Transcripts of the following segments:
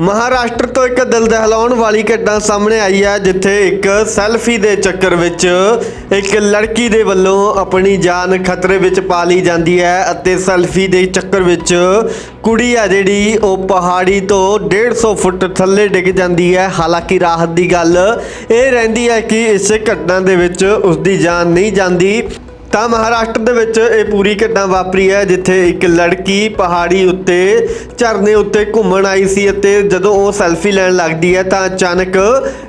ਮਹਾਰਾਸ਼ਟਰ ਤੋਂ ਇੱਕ ਦਿਲ ਦਹਿਲਾਉਣ ਵਾਲੀ ਘਟਨਾ ਸਾਹਮਣੇ ਆਈ ਹੈ, ਜਿੱਥੇ ਇੱਕ ਸੈਲਫੀ ਦੇ ਚੱਕਰ ਵਿੱਚ ਇੱਕ ਲੜਕੀ ਦੇ ਵੱਲੋਂ ਆਪਣੀ ਜਾਨ ਖਤਰੇ ਵਿੱਚ ਪਾ ਲਈ ਜਾਂਦੀ ਹੈ ਅਤੇ ਸੈਲਫੀ ਦੇ ਚੱਕਰ ਵਿੱਚ ਕੁੜੀ ਆ ਜਿਹੜੀ, ਉਹ ਪਹਾੜੀ ਤੋਂ 150 ਫੁੱਟ ਥੱਲੇ ਡਿੱਗ ਜਾਂਦੀ ਹੈ। ਹਾਲਾਂਕਿ ਰਾਹਤ ਦੀ ਗੱਲ ਇਹ ਰਹਿੰਦੀ ਹੈ ਕਿ ਇਸ ਘਟਨਾ ਦੇ ਵਿੱਚ ਉਸ ਦੀ ਜਾਨ ਨਹੀਂ ਜਾਂਦੀ। ਤਾਂ ਮਹਾਰਾਸ਼ਟਰ ਦੇ ਵਿੱਚ ਇਹ ਪੂਰੀ ਘਟਨਾ ਵਾਪਰੀ ਹੈ, ਜਿੱਥੇ ਇੱਕ ਲੜਕੀ ਪਹਾੜੀ ਉੱਤੇ, ਝਰਨੇ ਉੱਤੇ ਘੁੰਮਣ ਆਈ ਸੀ ਅਤੇ ਜਦੋਂ ਉਹ ਸੈਲਫੀ ਲੈਣ ਲੱਗਦੀ ਹੈ ਤਾਂ ਅਚਾਨਕ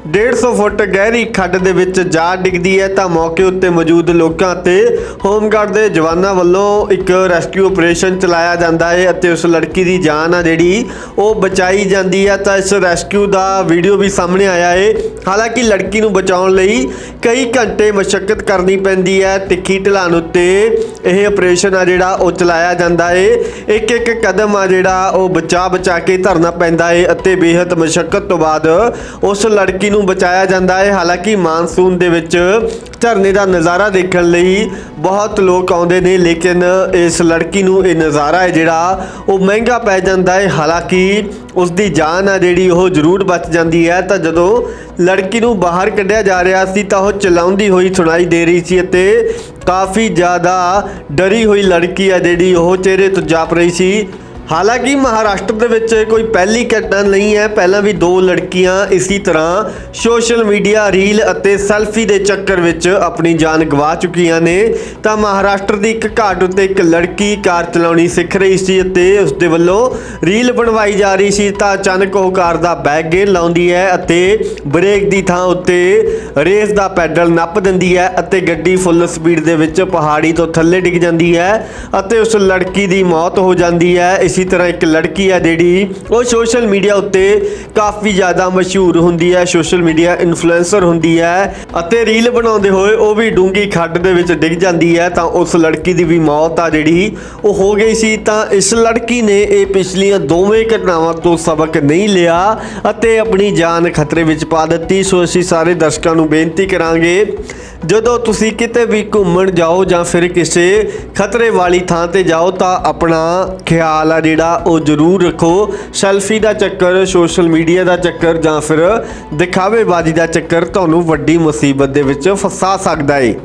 150 ਫੁੱਟ ਗਹਿਰੀ ਖੱਡ ਦੇ ਵਿੱਚ ਜਾ ਡਿੱਗਦੀ ਹੈ। ਤਾਂ ਮੌਕੇ ਉੱਤੇ ਮੌਜੂਦ ਲੋਕਾਂ ਅਤੇ ਹੋਮਗਾਰਡ ਦੇ ਜਵਾਨਾਂ ਵੱਲੋਂ ਇੱਕ ਰੈਸਕਿਊ ਆਪਰੇਸ਼ਨ ਚਲਾਇਆ ਜਾਂਦਾ ਹੈ ਅਤੇ ਉਸ ਲੜਕੀ ਦੀ ਜਾਨ ਆ ਜਿਹੜੀ, ਉਹ ਬਚਾਈ ਜਾਂਦੀ ਹੈ। ਤਾਂ ਇਸ ਰੈਸਕਿਊ ਦਾ ਵੀਡੀਓ ਵੀ ਸਾਹਮਣੇ ਆਇਆ ਹੈ। ਹਾਲਾਂਕਿ ਲੜਕੀ ਨੂੰ ਬਚਾਉਣ ਲਈ ਕਈ ਘੰਟੇ ਮਸ਼ੱਕਤ ਕਰਨੀ ਪੈਂਦੀ ਹੈ। ਤਿੱਖੀ ਢਲਾਨ ਉੱਤੇ ਇਹ ਆਪਰੇਸ਼ਨ ਆ ਜਿਹੜਾ ਉਹ ਚਲਾਇਆ ਜਾਂਦਾ ਹੈ ਇੱਕ ਇੱਕ ਕਦਮ ਆ ਜਿਹੜਾ ਉਹ ਬਚਾ ਬਚਾ ਕੇ ਧਰਨਾ ਪੈਂਦਾ ਹੈ ਅਤੇ ਬੇਹੱਦ ਮਸ਼ੱਕਤ ਤੋਂ ਬਾਅਦ ਉਸ ਲੜਕੀ ਨੂੰ ਬਚਾਇਆ ਜਾਂਦਾ ਹੈ ਹਾਲਾਂਕਿ ਮਾਨਸੂਨ ਦੇ ਵਿੱਚ ਝਰਨੇ ਦਾ ਨਜ਼ਾਰਾ ਦੇਖਣ ਲਈ ਬਹੁਤ ਲੋਕ ਆਉਂਦੇ ਨੇ, ਲੇਕਿਨ ਇਸ ਲੜਕੀ ਨੂੰ ਇਹ ਨਜ਼ਾਰਾ ਹੈ ਜਿਹੜਾ ਉਹ ਮਹਿੰਗਾ ਪੈ ਜਾਂਦਾ ਹੈ। ਹਾਲਾਂਕਿ ਉਸ ਦੀ ਜਾਨ ਆ ਜਿਹੜੀ ਉਹ ਜ਼ਰੂਰ ਬਚ ਜਾਂਦੀ ਹੈ। ਤਾਂ ਜਦੋਂ ਲੜਕੀ ਨੂੰ ਬਾਹਰ ਕੱਢਿਆ ਜਾ ਰਿਹਾ ਸੀ ਤਾਂ ਉਹ ਚਲਾਉਂਦੀ ਹੋਈ ਸੁਣਾਈ ਦੇ ਰਹੀ ਸੀ ਅਤੇ ਕਾਫੀ ਜ਼ਿਆਦਾ ਡਰੀ ਹੋਈ ਲੜਕੀ ਆ ਜਿਹੜੀ ਉਹ ਚਿਹਰੇ ਤੋਂ ਜਾਪ ਰਹੀ ਸੀ। ਹਾਲਾਂਕਿ ਮਹਾਰਾਸ਼ਟਰ ਦੇ ਵਿੱਚ ਕੋਈ ਪਹਿਲੀ ਘਟਨਾ ਨਹੀਂ ਹੈ, ਪਹਿਲਾਂ ਵੀ ਦੋ ਲੜਕੀਆਂ ਇਸੇ ਤਰ੍ਹਾਂ ਸੋਸ਼ਲ ਮੀਡੀਆ, ਰੀਲ ਅਤੇ ਸੈਲਫੀ ਦੇ ਚੱਕਰ ਵਿੱਚ ਆਪਣੀ ਜਾਨ ਗਵਾ ਚੁੱਕੀਆਂ ਨੇ। ਤਾਂ ਮਹਾਰਾਸ਼ਟਰ ਦੀ ਇੱਕ ਘਾਟ ਉੱਤੇ ਇੱਕ ਲੜਕੀ ਕਾਰ ਚਲਾਉਣੀ ਸਿੱਖ ਰਹੀ ਸੀ ਅਤੇ ਉਸ ਦੇ ਵੱਲੋਂ ਰੀਲ ਬਣਵਾਈ ਜਾ ਰਹੀ ਸੀ ਤਾਂ ਅਚਾਨਕ ਉਹ ਕਾਰ ਦਾ ਬੈਕ ਗੇਅਰ ਲਾਉਂਦੀ ਹੈ ਅਤੇ ਬ੍ਰੇਕ ਦੀ ਥਾਂ ਉੱਤੇ ਰੇਸ ਦਾ ਪੈਡਲ ਨੱਪ ਦਿੰਦੀ ਹੈ ਅਤੇ ਗੱਡੀ ਫੁੱਲ ਸਪੀਡ ਦੇ ਵਿੱਚ ਪਹਾੜੀ ਤੋਂ ਥੱਲੇ ਡਿੱਗ ਜਾਂਦੀ ਹੈ ਅਤੇ ਉਸ ਲੜਕੀ ਦੀ ਮੌਤ ਹੋ ਜਾਂਦੀ ਹੈ। ਇਸ ਇਸੇ ਤਰ੍ਹਾਂ ਇੱਕ ਲੜਕੀ ਹੈ ਜਿਹੜੀ ਉਹ ਸੋਸ਼ਲ ਮੀਡੀਆ ਉੱਤੇ ਕਾਫੀ ਜ਼ਿਆਦਾ ਮਸ਼ਹੂਰ ਹੁੰਦੀ ਹੈ, ਸੋਸ਼ਲ ਮੀਡੀਆ ਇਨਫਲੂਐਂਸਰ ਹੁੰਦੀ ਹੈ ਅਤੇ ਰੀਲ ਬਣਾਉਂਦੇ ਹੋਏ ਉਹ ਵੀ ਡੂੰਗੀ ਖੱਡ ਦੇ ਵਿੱਚ ਡਿੱਗ ਜਾਂਦੀ ਹੈ ਤਾਂ ਉਸ ਲੜਕੀ ਦੀ ਵੀ ਮੌਤ ਆ ਜਿਹੜੀ ਉਹ ਹੋ ਗਈ ਸੀ ਤਾਂ ਇਸ ਲੜਕੀ ਨੇ ਇਹ ਪਿਛਲੀਆਂ ਦੋਵੇਂ ਘਟਨਾਵਾਂ ਤੋਂ ਸਬਕ ਨਹੀਂ ਲਿਆ ਅਤੇ ਆਪਣੀ ਜਾਨ ਖਤਰੇ ਵਿੱਚ ਪਾ ਦਿੱਤੀ। ਸੋ ਅਸੀਂ ਸਾਰੇ ਦਰਸ਼ਕਾਂ ਨੂੰ ਬੇਨਤੀ ਕਰਾਂਗੇ, ਜਦੋਂ ਤੁਸੀਂ ਕਿਤੇ ਵੀ ਘੁੰਮਣ ਜਾਓ ਜਾਂ ਫਿਰ ਕਿਸੇ ਖਤਰੇ ਵਾਲੀ ਥਾਂ ਤੇ ਜਾਓ ਤਾਂ ਆਪਣਾ ਖਿਆਲ ਆ ਜਿਹੜਾ ਉਹ ਜ਼ਰੂਰ ਰੱਖੋ। ਸੈਲਫੀ ਦਾ ਚੱਕਰ, ਸੋਸ਼ਲ ਮੀਡੀਆ ਦਾ ਚੱਕਰ ਜਾਂ ਫਿਰ ਦਿਖਾਵੇਬਾਜ਼ੀ ਦਾ ਚੱਕਰ ਤੁਹਾਨੂੰ ਵੱਡੀ ਮੁਸੀਬਤ ਦੇ ਵਿੱਚ ਫਸਾ ਸਕਦਾ ਏ।